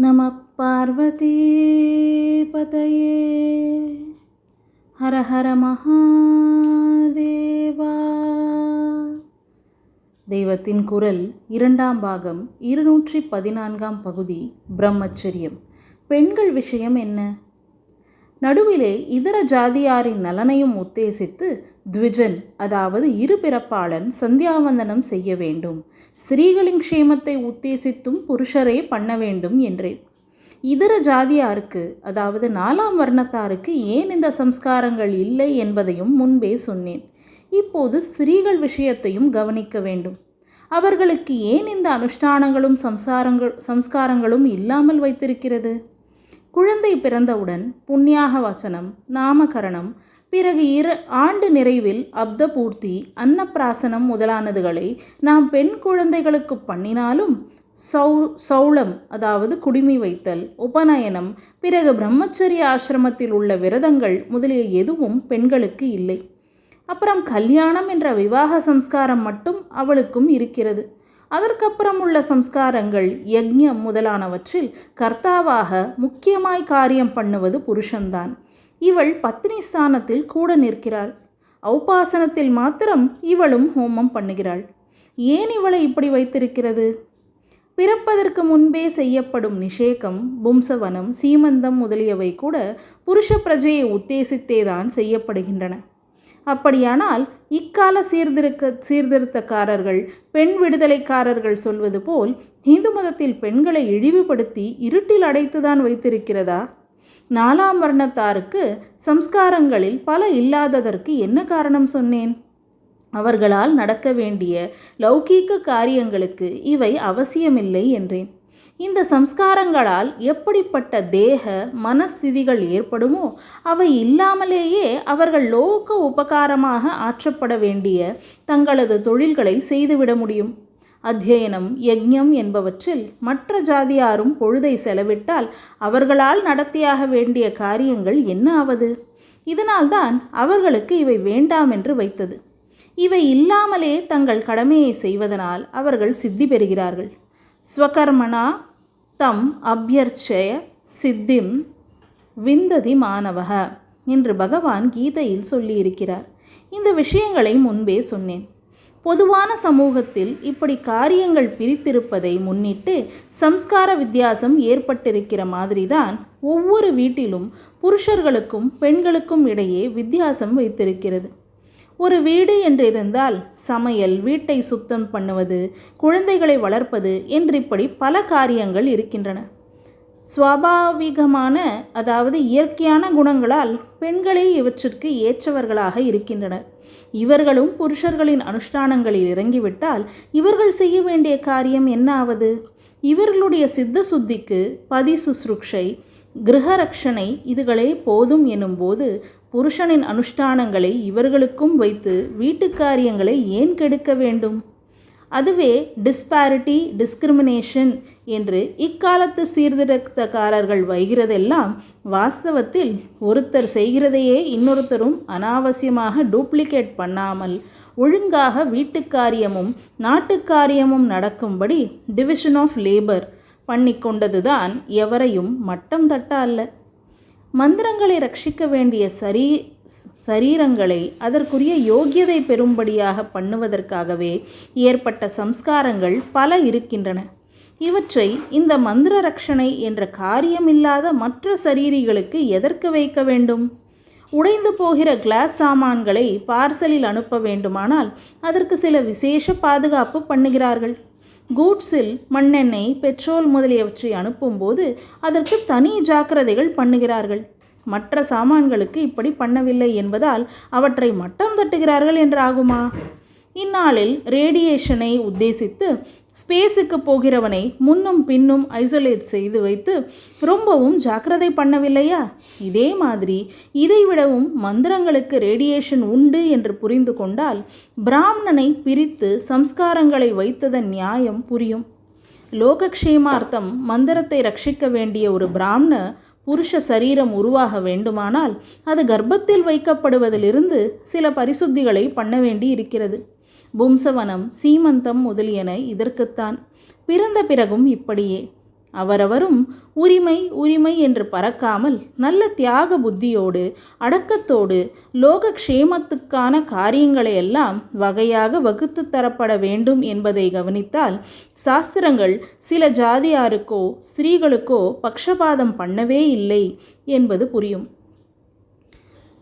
நம பார்வதி பதையே ஹர ஹர மகாதேவா தெய்வத்தின் குரல் இரண்டாம் பாகம் இருநூற்றி பதினான்காம் பகுதி பிரம்மச்சரியம். பெண்கள் விஷயம் என்ன? நடுவிலே இதர ஜாதியாரின் நலனையும் உத்தேசித்து த்விஜன் அதாவது இருபிறப்பாளன் சந்தியாவந்தனம் செய்ய வேண்டும். ஸ்திரீகளின் க்ஷேமத்தை உத்தேசித்தும் புருஷரே பண்ண வேண்டும் என்றேன். இதர ஜாதியாருக்கு அதாவது நாலாம் வர்ணத்தாருக்கு ஏன் இந்த சம்ஸ்காரங்கள் இல்லை என்பதையும் முன்பே சொன்னேன். இப்போது ஸ்திரீகள் விஷயத்தையும் கவனிக்க வேண்டும். அவர்களுக்கு ஏன் இந்த அனுஷ்டானங்களும் சம்சாரங்கள் சம்ஸ்காரங்களும் இல்லாமல் வைத்திருக்கிறது? குழந்தை பிறந்தவுடன் புண்ணியாக வசனம் நாமகரணம் பிறகு இரு ஆண்டு நிறைவில் அப்த பூர்த்தி அன்னப்பிராசனம் முதலானதுகளை நாம் பெண் குழந்தைகளுக்கு பண்ணினாலும் சௌ சௌளம் அதாவது குடிமி வைத்தல் உபநயனம் பிறகு பிரம்மச்சரிய ஆசிரமத்தில் உள்ள விரதங்கள் முதலிய எதுவும் பெண்களுக்கு இல்லை. அப்புறம் கல்யாணம் என்ற விவாக சம்ஸ்காரம் மட்டும் அவளுக்கும் இருக்கிறது. அதற்கப்புறம் உள்ள சம்ஸ்காரங்கள் யக்ஞம் முதலானவற்றில் கர்த்தாவாக முக்கியமாய் காரியம் பண்ணுவது புருஷன்தான். இவள் பத்னி ஸ்தானத்தில் கூட நிற்கிறாள். ஔபாசனத்தில் மாத்திரம் இவளும் ஹோமம் பண்ணுகிறாள். ஏன் இவளை இப்படி வைத்திருக்கிறது? பிறப்பதற்கு முன்பே செய்யப்படும் நிஷேகம் பும்சவனம் சீமந்தம் முதலியவை கூட புருஷ பிரஜையை உத்தேசித்தேதான் செய்யப்படுகின்றன. அப்படியானால் இக்கால சீர்திருக்க சீர்திருத்தக்காரர்கள் பெண் விடுதலைக்காரர்கள் சொல்வது போல் இந்து மதத்தில் பெண்களை இழிவுபடுத்தி இருட்டில் அடைத்துதான் வைத்திருக்கிறதா? நாலாம் வர்ணத்தாருக்கு சம்ஸ்காரங்களில் பல இல்லாததற்கு என்ன காரணம் சொன்னேன்? அவர்களால் நடக்க வேண்டிய லௌகீக காரியங்களுக்கு இவை அவசியமில்லை என்றேன். இந்த சம்ஸ்காரங்களால் எப்படிப்பட்ட தேக மனஸ்திதிகள் ஏற்படுமோ அவை இல்லாமலேயே அவர்கள் லோக உபகாரமாக ஆற்றப்பட வேண்டிய தங்களது தொழில்களை செய்துவிட முடியும். அத்தியனம் யஜ்யம் என்பவற்றில் மற்ற ஜாதியாரும் பொழுதை செலவிட்டால் அவர்களால் நடத்தியாக வேண்டிய காரியங்கள் என்ன ஆவது? இதனால்தான் அவர்களுக்கு இவை வேண்டாம் என்று வைத்தது. இவை இல்லாமலே தங்கள் கடமையை செய்வதனால் அவர்கள் சித்தி பெறுகிறார்கள். ஸ்வகர்மனா தம் அபியர்ச்சய சித்திம் விந்ததி மாணவக என்று பகவான் கீதையில் சொல்லியிருக்கிறார். இந்த விஷயங்களை முன்பே சொன்னேன். பொதுவான சமூகத்தில் இப்படி காரியங்கள் பிரித்திருப்பதை முன்னிட்டு சம்ஸ்கார வித்தியாசம் ஏற்பட்டிருக்கிற மாதிரிதான் ஒவ்வொரு வீட்டிலும் புருஷர்களுக்கும் பெண்களுக்கும் இடையே வித்தியாசம் வைத்திருக்கிறது. ஒரு வீடு என்றிருந்தால் சமையல் வீட்டை சுத்தம் பண்ணுவது குழந்தைகளை வளர்ப்பது என்று இப்படி பல காரியங்கள் இருக்கின்றன. சுவாபாவிகமான அதாவது இயற்கையான குணங்களால் பெண்களே இவற்றிற்கு ஏற்றவர்களாக இருக்கின்றனர். இவர்களும் புருஷர்களின் அனுஷ்டானங்களில் இறங்கிவிட்டால் இவர்கள் செய்ய வேண்டிய காரியம் என்ன ஆவது இவர்களுடைய சித்த சுத்திக்கு பதி சுசுருக்ஷை கிரகரக்ஷனை இதுகளே போதும் எனும்போது புருஷனின் அனுஷ்டானங்களை இவர்களுக்கும் வைத்து வீட்டுக்காரியங்களை ஏன் கெடுக்க வேண்டும்? அதுவே டிஸ்பாரிட்டி டிஸ்கிரிமினேஷன் என்று இக்காலத்து சீர்திருத்தக்காரர்கள் வைகிறதெல்லாம் வாஸ்தவத்தில் ஒருத்தர் செய்கிறதையே இன்னொருத்தரும் அனாவசியமாக டூப்ளிகேட் பண்ணாமல் ஒழுங்காக வீட்டுக்காரியமும் நாட்டுக்காரியமும் நடக்கும்படி டிவிஷன் ஆஃப் லேபர் பண்ணி கொண்டதுதான் எவரையும் மட்டம் தட்ட அல்ல. மந்திரங்களை ரட்சிக்க வேண்டிய சரீ சரீரங்களை அதற்குரிய யோக்கியதை பெறும்படியாக பண்ணுவதற்காகவே ஏற்பட்ட சம்ஸ்காரங்கள் பல இருக்கின்றன. இவற்றை இந்த மந்திர ரட்சணை என்ற காரியமில்லாத மற்ற சரீரிகளுக்கு எதற்கு வைக்க வேண்டும்? உடைந்து போகிற கிளாஸ் சாமான்களை பார்சலில் அனுப்ப வேண்டுமானால் அதற்கு சில விசேஷ பாதுகாப்பு பண்ணுகிறார்கள். கூட்ஸில் மண்ணெண்ணெய் பெட்ரோல் முதலியவற்றை அனுப்பும்போது அதற்கு தனி ஜாக்கிரதைகள் பண்ணுகிறார்கள். மற்ற சாமான்களுக்கு இப்படி பண்ணவில்லை என்பதால் அவற்றை மட்டம் தட்டுகிறார்கள் என்று ஆகுமா இந்நாளில் ரேடியேஷனை உத்தேசித்து ஸ்பேஸுக்கு போகிறவனை முன்னும் பின்னும் ஐசோலேட் செய்து வைத்து ரொம்பவும் ஜாக்கிரதை பண்ணவில்லையா? இதே மாதிரி இதைவிடவும் மந்திரங்களுக்கு ரேடியேஷன் உண்டு என்று புரிந்து கொண்டால் பிராமணனை பிரித்து சம்ஸ்காரங்களை வைத்ததன் நியாயம் புரியும். லோகக்ஷேமார்த்தம் மந்திரத்தை ரட்சிக்க வேண்டிய ஒரு பிராமண புருஷ சரீரம் உருவாக வேண்டுமானால் அது கர்ப்பத்தில் வைக்கப்படுவதிலிருந்து சில பரிசுத்திகளை பண்ண வேண்டி இருக்கிறது பும்சவனம் சீமந்தம் முதலியன இதற்குத்தான். பிறந்த பிறகும் இப்படியே. அவரவரும் உரிமை உரிமை என்று பறக்காமல் நல்ல தியாக புத்தியோடு அடக்கத்தோடு லோக க்ஷேமத்துக்கான காரியங்களை எல்லாம் வகையாக வகுத்து தரப்பட வேண்டும் என்பதை கவனித்தால் சாஸ்திரங்கள் சில ஜாதியாருக்கோ ஸ்திரீகளுக்கோ பக்ஷபாதம் பண்ணவே இல்லை என்பது புரியும்.